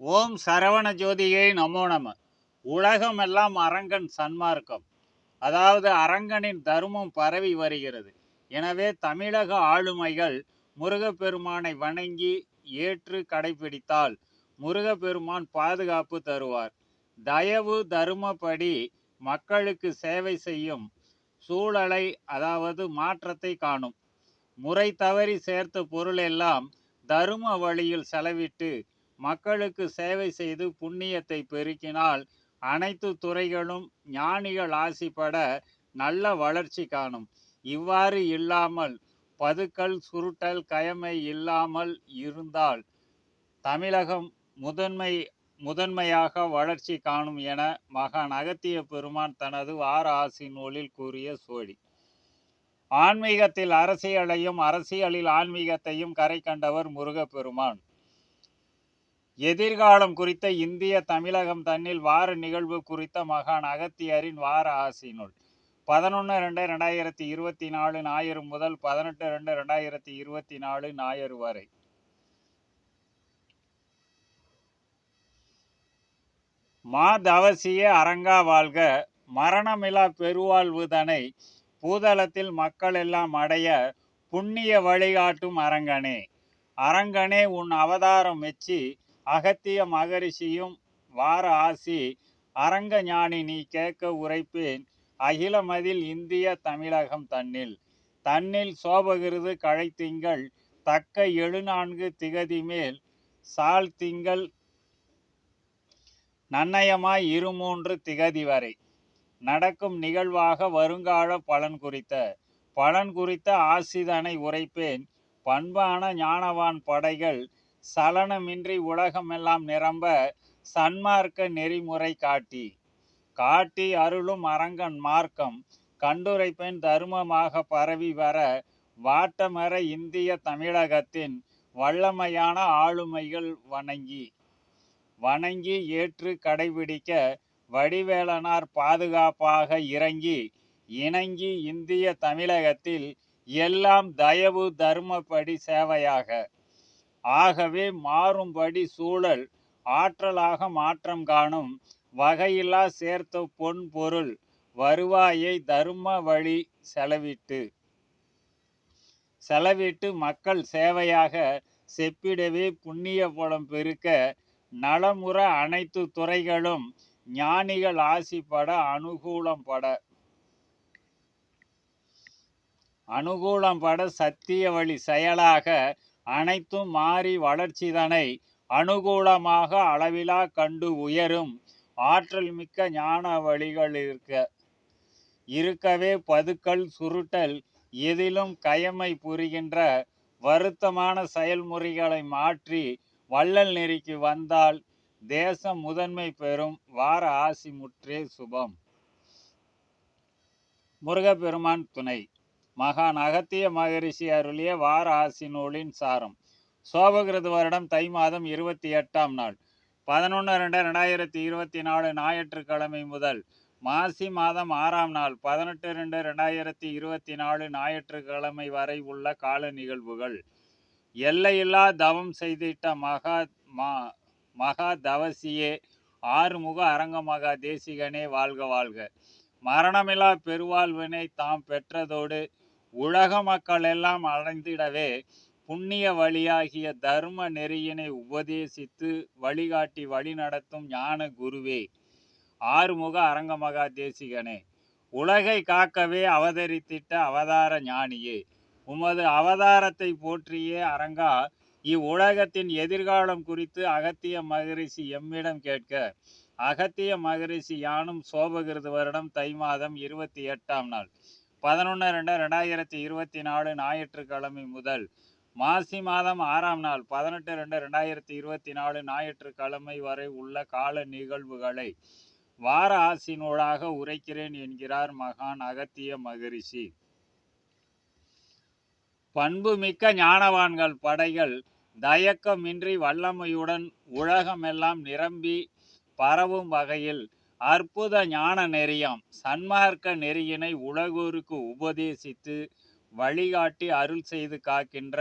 ஓம் சரவண ஜோதியை நமோ நம. உலகமெல்லாம் அரங்கன் சன்மார்க்கம். அதாவது அரங்கனின் தர்மம் பரவி வருகிறது. எனவே தமிழக ஆளுமைகள் முருகப்பெருமானை வணங்கி ஏற்று கடைபிடித்தால் முருகப்பெருமான் பாதுகாப்பு தருவார். தயவு தருமப்படி மக்களுக்கு சேவை செய்யும் சூழலை அதாவது மாற்றத்தை காணும். முறை தவறி சேர்த்த பொருளெல்லாம் தரும வழியில் செலவிட்டு மக்களுக்கு சேவை செய்து புண்ணியத்தை பெருக்கினால் அனைத்து துறைகளும் ஞானிகள் ஆசிப்பட நல்ல வளர்ச்சி காணும். இவ்வாறு இல்லாமல் பதுக்கல் சுருட்டல் கயமை இல்லாமல் இருந்தால் தமிழகம் முதன்மை முதன்மையாக வளர்ச்சி காணும் என மகான் அகத்திய பெருமான் தனது வார ஆசி நூலில் கூறிய சோழி. ஆன்மீகத்தில் அரசியலையும் அரசியலில் ஆன்மீகத்தையும் கரை கண்டவர் முருகப்பெருமான். எதிர்காலம் குறித்த இந்திய தமிழகம் தன்னில் வார நிகழ்வு குறித்த மகான் அகத்தியரின் வார ஆசி நூல். பதினொன்று ரெண்டு ரெண்டாயிரத்தி இருபத்தி நாலு ஞாயிறு முதல் பதினெட்டு ரெண்டு ரெண்டாயிரத்தி இருபத்தி நாலு ஞாயிறு வரை. மா தவசிய அரங்கா வாழ்க. மரணமிலா பெருவாழ்வுதனை. பூதலத்தில் மக்கள் எல்லாம் அடைய புண்ணிய வழிகாட்டும் அரங்கனே. அரங்கனே உன் அவதாரம் மெச்சி அகத்திய மகரிஷியும் வார ஆசி அரங்க ஞானி நீ கேட்க உரைப்பேன். அகிலமதில் இந்திய தமிழகம் தன்னில். தன்னில் சோபகிருது கழைத்திங்கள். தக்க எழுநான்கு திகதி மேல் சால் திங்கள் நன்னயமாய் இருமூன்று திகதி வரை. நடக்கும் நிகழ்வாக வருங்கால பலன் குறித்த. பலன் குறித்த ஆசிதனை உரைப்பேன். பண்பான ஞானவான் படைகள் சலனமின்றி உலகமெல்லாம் நிரம்ப சன்மார்க்க நெறிமுறை காட்டி. காட்டி அருளும் அரங்கன் மார்க்கம் கண்டுரைப்பெண் தருமமாக பரவி வர வாட்டமர இந்திய தமிழகத்தின் வல்லமையான ஆளுமைகள் வணங்கி. வணங்கி ஏற்று கடைபிடிக்க வடிவேலனார் பாதுகாப்பாக இறங்கி இணங்கி இந்திய தமிழகத்தில் எல்லாம் தயவு தர்மப்படி சேவையாக ஆகவே மாறும்படி சூழல் ஆற்றலாக மாற்றம் காணும் வகையில்லா சேர்த்த பொன் பொருள் வருவாயை தர்ம வழி செலவிட்டு. செலவிட்டு மக்கள் சேவையாக செப்பிடவே புண்ணிய புலம் பெருக்க நலமுற அனைத்து துறைகளும் ஞானிகள் ஆசிப்பட அனுகூலம் பட. அனுகூலம் பட சத்திய வழி செயலாக அனைத்தும் மாறி வளர்ச்சிதனை அனுகூலமாக அளவிலா கண்டு உயரும். ஆற்றல் மிக்க ஞான வழிகள் இருக்க இருக்கவே பதுக்கல் சுருட்டல் எதிலும் கயமை புரிகின்ற வருத்தமான செயல்முறைகளை மாற்றி வள்ளல் நெறிக்கு வந்தால் தேசம் முதன்மை பெறும். வார ஆசி முற்றே சுபம். முருகப்பெருமான் துணை. மகான் அகத்திய மகரிஷி அருளிய வார ஆசி நூலின் சாரம். சோபகிருது வருடம் தை மாதம் இருபத்தி எட்டாம் நாள். பதினொன்று ரெண்டு ரெண்டாயிரத்தி இருபத்தி நாலு ஞாயிற்றுக்கிழமை முதல் மாசி மாதம் ஆறாம் நாள். பதினெட்டு ரெண்டு ரெண்டாயிரத்தி இருபத்தி நாலு ஞாயிற்றுக்கிழமை வரை உள்ள கால நிகழ்வுகள். எல்லையில்லா தவம் செய்திட்ட மகா மா மகா தவசியே ஆறுமுக அரங்க மகா தேசிகனே வாழ்க வாழ்க. மரணமில்லா பெருவாழ்வினை தாம் பெற்றதோடு உலக மக்கள் எல்லாம் அடைந்திடவே புண்ணிய வழியாகிய தர்ம நெறியினை உபதேசித்து வழிகாட்டி வழிநடத்தும் ஞான குருவே ஆறுமுக அரங்கமகா தேசிகனே. உலகை காக்கவே அவதரித்திட்ட அவதார ஞானியே உமது அவதாரத்தை போற்றியே அரங்கா இவ்வுலகத்தின் எதிர்காலம் குறித்து அகத்திய மகரிஷி எம்மிடம் கேட்க. அகத்திய மகரிஷி யானும் சோபகிருது வருடம் தை மாதம் இருபத்தி எட்டாம் நாள். பதினொன்று ரெண்டு ரெண்டாயிரத்தி இருபத்தி நாலு ஞாயிற்றுக்கிழமை முதல் மாசி மாதம் ஆறாம் நாள் பதினெட்டு ரெண்டு ரெண்டாயிரத்தி இருபத்தி நாலு ஞாயிற்றுக்கிழமை வரை உள்ள கால நிகழ்வுகளை வார ஆசி நூலாக உரைக்கிறேன் என்கிறார் மகான் அகத்திய மகரிஷி. பண்புமிக்க ஞானவான்கள் படைகள் தயக்கமின்றி வல்லமையுடன் உலகமெல்லாம் நிரம்பி பரவும் வகையில் அற்புத ஞான நெறியாம். சன்மார்க்க நெறியினை உலகோருக்கு உபதேசித்து வழிகாட்டி அருள் செய்து காக்கின்ற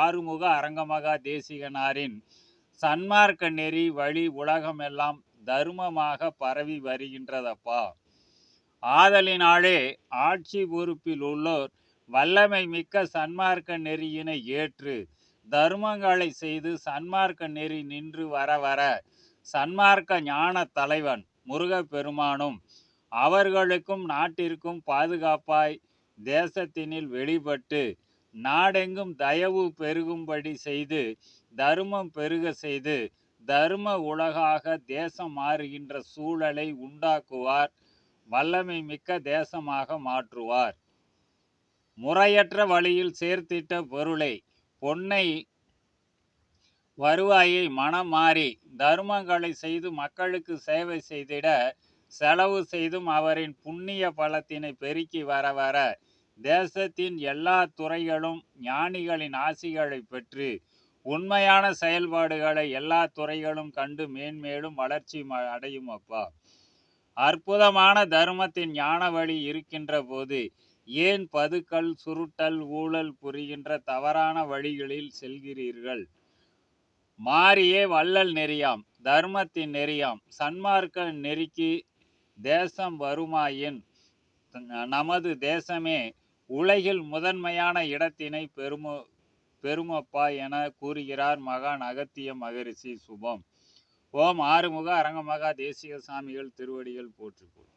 ஆறுமுக அரங்கமகா தேசிகனாரின் சன்மார்க்க நெறி வழி உலகமெல்லாம் தர்மமாக பரவி வருகின்றதப்பா. ஆதலினாலே ஆட்சி பொறுப்பில் உள்ளோர் வல்லமை மிக்க சன்மார்க்க நெறியினை ஏற்று தர்மங்களை செய்து சன்மார்க்க நெறி நின்று வர வர சன்மார்க்க ஞான தலைவன் முருகப்பெருமானும் அவர்களுக்கும் நாட்டிற்கும் பாதுகாப்பாய் தேசத்தினில் வெளிப்பட்டு நாடெங்கும் தயவு பெருகும்படி செய்து தர்மம் பெருக செய்து தர்ம உலகாக தேசம் மாறுகின்ற சூழலை உண்டாக்குவார் வல்லமை மிக்க தேசமாக மாற்றுவார். முறையற்ற வழியில் சேர்த்திட்ட பொருளை பொன்னை வருவாயை மனம் மாறி தர்மங்களை செய்து மக்களுக்கு சேவை செய்திட செலவு செய்தும் அவரின் புண்ணிய பலத்தினை பெருக்கி வர வர தேசத்தின் எல்லா துறைகளும் ஞானிகளின் ஆசிகளை பெற்று உண்மையான செயல்பாடுகளை எல்லா துறைகளும் கண்டு மேன்மேலும் வளர்ச்சி ம- அடையும் அப்பா. அற்புதமான தர்மத்தின் ஞான வழி இருக்கின்ற போது ஏன் பதுக்கல் சுருட்டல் ஊழல் புரிகின்ற தவறான வழிகளில் செல்கிறீர்கள்? மாறியே வள்ளல் நெறியாம் தர்மத்தின் நெறியாம் சன்மார்க்க நெறிக்கு தேசம் வருமாயின் நமது தேசமே உலகில் முதன்மையான இடத்தினை பெரும பெருமப்பா என கூறுகிறார் மகான் அகத்திய மகரிஷி சுபம். ஓம் ஆறுமுக அரங்கமகா தேசிய சாமிகள் திருவடிகள் போற்றுக்கொள்